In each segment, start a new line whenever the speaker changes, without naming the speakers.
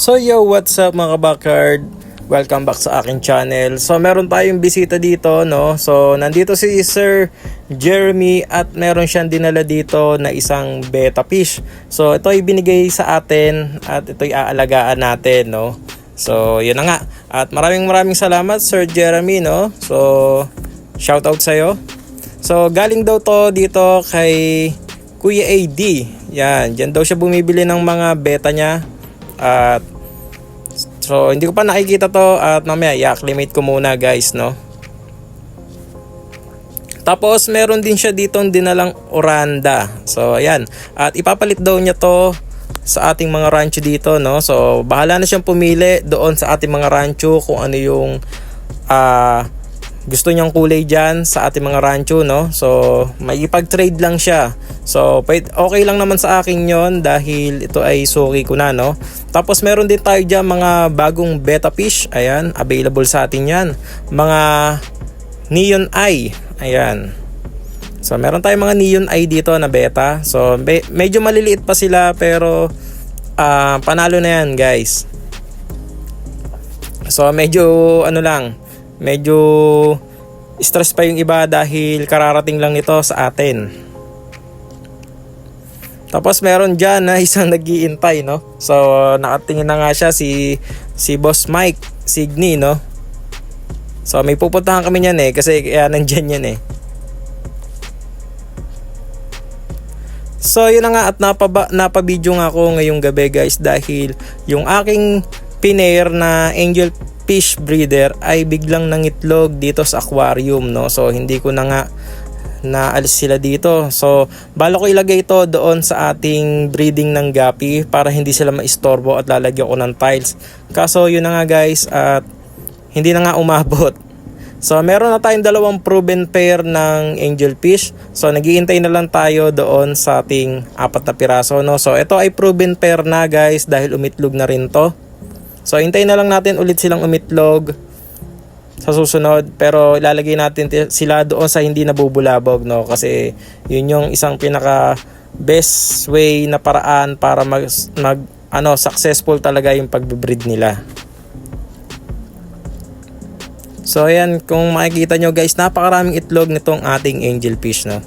So yo, what's up mga kabakard? Welcome back sa aking channel. So meron tayong bisita dito, no? So nandito si Sir Jeremy at meron siyang dinala dito na isang beta fish. So ito ay binigay sa atin at ito ay aalagaan natin, no? So yun na nga. At maraming maraming salamat Sir Jeremy, no? So shout out sa'yo. So galing daw to dito kay Kuya AD. Yan, diyan daw siya bumibili ng mga beta niya. At so hindi ko pa nakikita to at mamaya i-acclimate ko muna guys, no. Tapos meron din siya ditong dinalang oranda. So ayan, at ipapalit daw niya to sa ating mga rancho dito, no. So bahala na siyang pumili doon sa ating mga rancho kung ano yung ah gusto niyang kulay dyan sa ating mga rancho, no? So, may ipag-trade lang siya. So, okay lang naman sa akin yon dahil ito ay suki ko na, no? Tapos, meron din tayo dyan mga bagong beta fish. Ayan, available sa atin yan. Mga neon eye. Ayan. So, meron tayong mga neon eye dito na beta. So, be- medyo maliliit pa sila pero ah, panalo na yan, guys. So medyo ano lang, medyo stress pa yung iba dahil kararating lang ito sa atin. Tapos meron dyan na isang nagiintay, no? So nakatingin na nga siya si si Boss Mike Signy, no? So may pupuntahan kami niyan eh kasi kaya nandyan yan eh. So yun na nga at napaba, napabidyo nga ako ngayong gabi guys dahil yung aking pinair na angel fish breeder ay biglang nangitlog dito sa aquarium no. So hindi ko na nga naalis sila dito. So, bala ko ilagay ito doon sa ating breeding ng gapi para hindi sila maistorbo at lalagyan ko ng tiles. Kaso yun na nga guys at hindi na nga umabot. So, meron na tayong dalawang proven pair ng angel fish. So, nagiintay na lang tayo doon sa ating apat na piraso. No? So, ito ay proven pair na guys dahil umitlog na rin to. So, hintayin na lang natin ulit silang umitlog sa susunod. Pero, ilalagay natin ti- sila doon sa hindi nabubulabog. No? Kasi, yun yung isang pinaka best way na paraan para mag, mag ano, successful talaga yung pagbe-breed nila. So ayan, kung makikita nyo guys, napakaraming itlog nitong ating angel fish, no?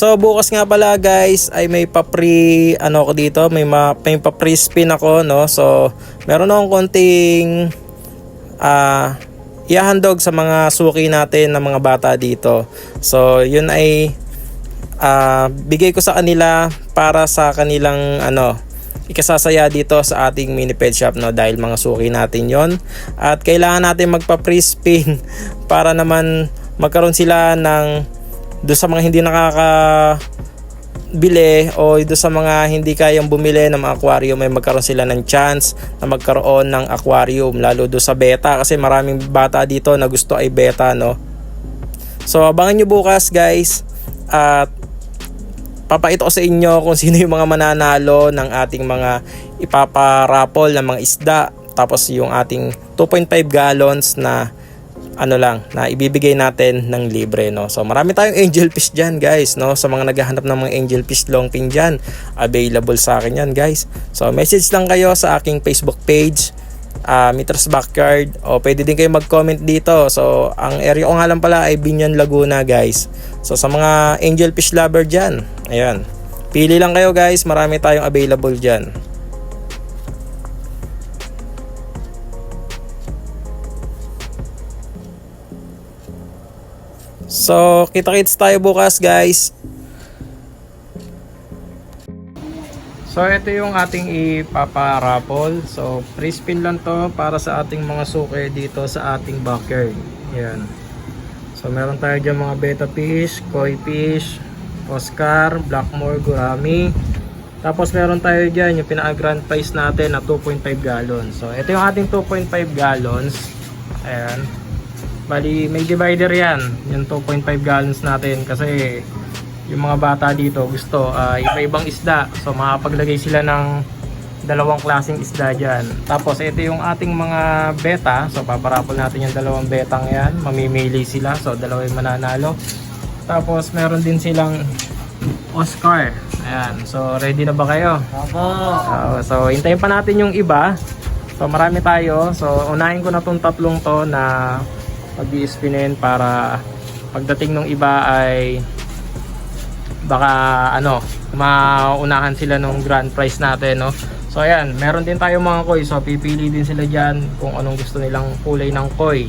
So bukas nga pala guys ay may pa-pre ano ko dito, may ma, may pa-pre spin ako no. So meron akong konting ah ihahandog sa mga suki natin ng mga bata dito. So yun ay ah, bigay ko sa kanila para sa kanilang ano ikasasaya dito sa ating mini pet shop no dahil mga suki natin yon at kailangan natin magpa pre spin para naman magkaroon sila ng do sa mga hindi nakaka bili o do sa mga hindi kayang bumili ng mga aquarium may magkaroon sila ng chance na magkaroon ng aquarium lalo do sa beta. Kasi maraming bata dito na gusto ay beta no? So abangan nyo bukas guys. At papakita ko sa inyo kung sino yung mga mananalo ng ating mga ipaparapol ng mga isda. Tapos yung ating 2.5 gallons na ano lang na ibibigay natin ng libre no? So marami tayong angel fish diyan guys no? Sa mga naghahanap ng mga angel fish long fin diyan available sa akin yan guys. So message lang kayo sa aking Facebook page uh, Meters Backyard. O pwede din kayo mag-comment dito. So ang area ko nga lang pala ay Binyan Laguna guys. So sa mga angel fish lover dyan ayan. Pili lang kayo guys. Marami tayong available dyan So, kita-kits tayo bukas, guys. So, ito yung ating ipaparapol. So, free spin lang to para sa ating mga suke dito sa ating backyard. Yan. So, meron tayo dyan mga beta fish, koi fish, Oscar, Blackmore, Gurami. Tapos meron tayo dyan yung pinaka-grand prize natin na 2.5 gallons. So, ito yung ating 2.5 gallons. Ayan. Bali, may divider yan. Yung 2.5 gallons natin kasi yung mga bata dito gusto ah, iba-ibang isda. So makapaglagay sila ng dalawang klaseng isda dyan. Tapos ito yung ating mga beta. So paparapol natin yung dalawang betang yan. Mamimili sila. So dalawa yung mananalo. Tapos meron din silang Oscar. Ayan. So, ready na ba kayo?
Opo.
Oo, so, hintayin pa natin yung iba. So, marami tayo. So, unahin ko na tong tatlong to na mag-i-spin na para pagdating ng iba ay baka ano maunahan sila nung grand prize natin no? So ayan meron din tayo mga koi. So pipili din sila dyan kung anong gusto nilang kulay ng koi.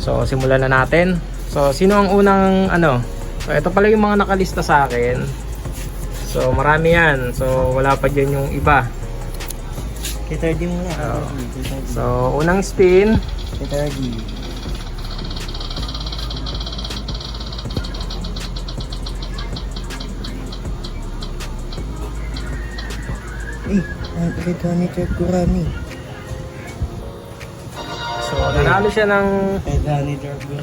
So simulan na natin. So sino ang unang ano? So ito pala yung mga nakalista sa akin. So marami yan. So wala pa dyan yung iba.
K30 muna.
So, so unang spin.
K30 Eh, ang kita ni Chef Gurami.
So, nanalo siya ng
Gurami.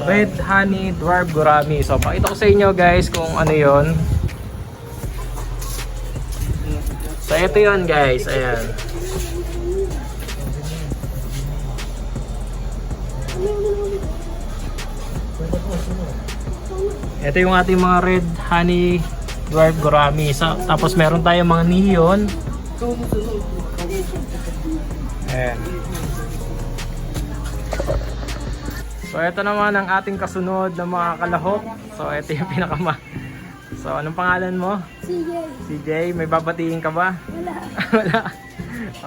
Red Honey Dwarf Gurami. So, pakita ko sa inyo guys kung ano yon. So, ito yon guys. Ayan. Ito yung ating mga Red Honey Dwarf Gurami. Sa, tapos meron tayong mga neon. Ayan. So ito naman ang ating kasunod na mga kalahok. So ito yung pinakama. So anong pangalan mo?
CJ.
CJ, may babatiin ka ba?
Wala.
Wala.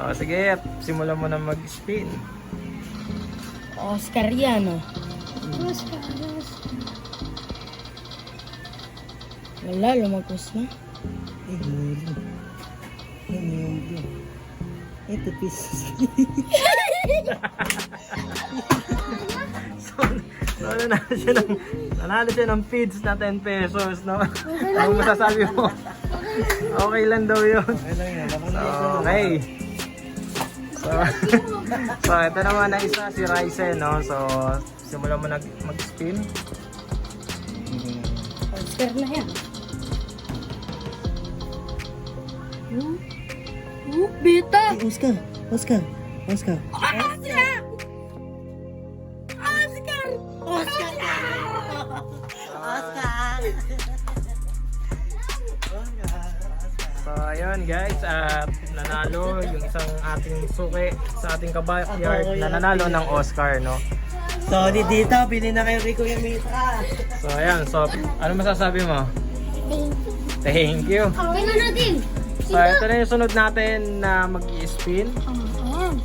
O sige, simulan mo na mag-spin.
Oscar yan, oh. Wala, lumagos na.
Eh, Ano yung blue? Ito, pieces.
So, so nanalo siya ng nanalo siya ng feeds na 10 pesos, no? Ano masasabi mo? Okay lang daw 'yun.
Okay lang
So, okay. So, so ito naman ang isa si Ryzen, no? So, simulan mo nag mag-spin.
Oscar na yan. Hmm? Hmm? Beta!
Eh, Oscar! Oscar! Oscar!
Oscar! Oscar! Oscar!
So, ayun guys, at nanalo yung isang ating suki sa ating kabakyard na nanalo ng Oscar, no?
Sorry dito, bili na kayo kay Kuya Mitra.
So, ayan. So, ano masasabi mo? Thank you.
Tingnan natin!
So, ito na yung sunod natin na mag spin
Ayan.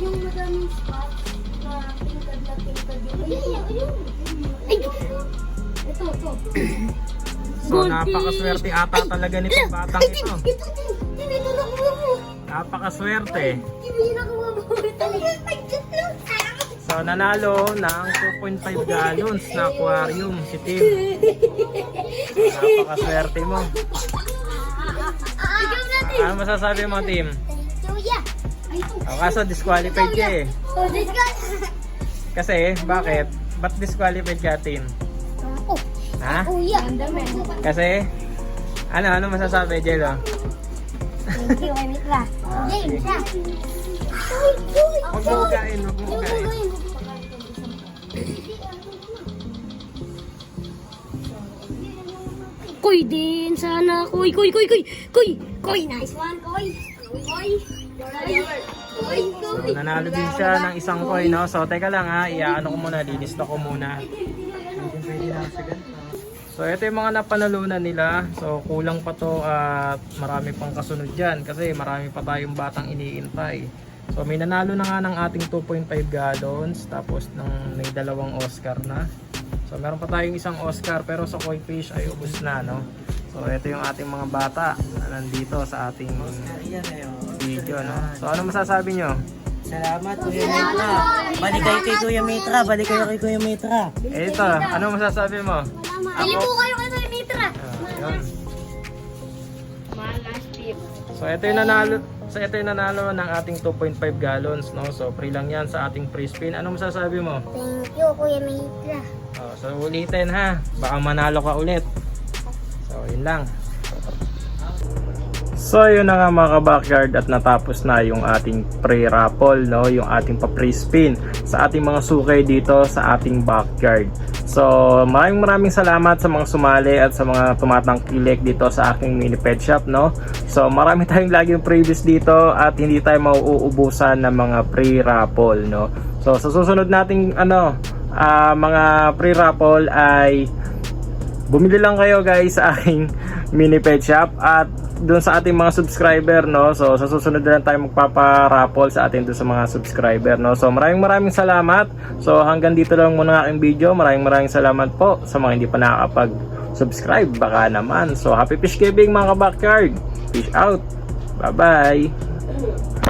Yung madaming spot na tingkad na tingkad! Ay! Ito, ito.
So, napakaswerte ata talaga nitong batang ito. Napakaswerte. So, nanalo ng 2.5 gallons na aquarium si Tim. Napakaswerte mo. Ano masasabi mo, Tim?
Kuya! Ay, ito!
O, kaso disqualified ka eh.
Oh!
Kasi, bakit? Ba't disqualified ka, Tim?
Oh,
Ha? Kasi, ano, ano masasabi, Jello?
Thank you, Emitra. James, uy!
Huwag mo hugain, huwag mo hugain.
Kuy din sana. Kuy, kuy, kuy, kuy. Kuy, kuy. Nice one, kuy. Kuy. Kuy. Kuy,
So, nanalo din siya ng isang coin, no? So, teka lang ha, iaano ko muna, lilista ko muna. So, ito yung mga napanalunan nila. So, kulang pa to at marami pang kasunod dyan kasi marami pa tayong batang iniintay. So, may nanalo na nga ng ating 2.5 gallons tapos ng may dalawang Oscar na. So, meron pa tayong isang Oscar pero sa koi fish ay ubos na, no? So, ito yung ating mga bata na nandito sa ating video, no? So, ano masasabi nyo?
Salamat Kuya Mitra. Balik kayo kay Kuya Mitra. Balik kayo kay Kuya Mitra.
Eh, ito, ano masasabi mo?
Pili po kayo kay.
Ah, yun.
Malas tip.
So ito yung nanalo, so ito yung nanalo ng ating 2.5 gallons, no? So free lang 'yan sa ating free spin. Ano masasabi mo?
Thank you, Kuya Mitra.
Oh, so ulitin ha. Baka manalo ka ulit. So yun lang. So yun na nga mga backyard at natapos na yung ating pre-raffle, no? yung ating pa-pre-spin sa ating mga sukay dito sa ating backyard. So, maraming maraming salamat sa mga sumali at sa mga tumatangkilik dito sa aking mini pet shop, no? So, marami tayong laging previous dito at hindi tayo mauubusan ng mga pre-raffle, no? So, sa susunod nating ano, ah, mga pre-raffle ay bumili lang kayo guys sa aking mini pet shop. At doon sa ating mga subscriber no? So sa susunod na lang tayo magpapa-raffle sa ating doon sa mga subscriber no? So maraming maraming salamat. So hanggang dito lang muna aking video. Maraming maraming salamat po sa mga hindi pa nakakapag subscribe baka naman. So happy fish giving mga backyard fish out. Bye bye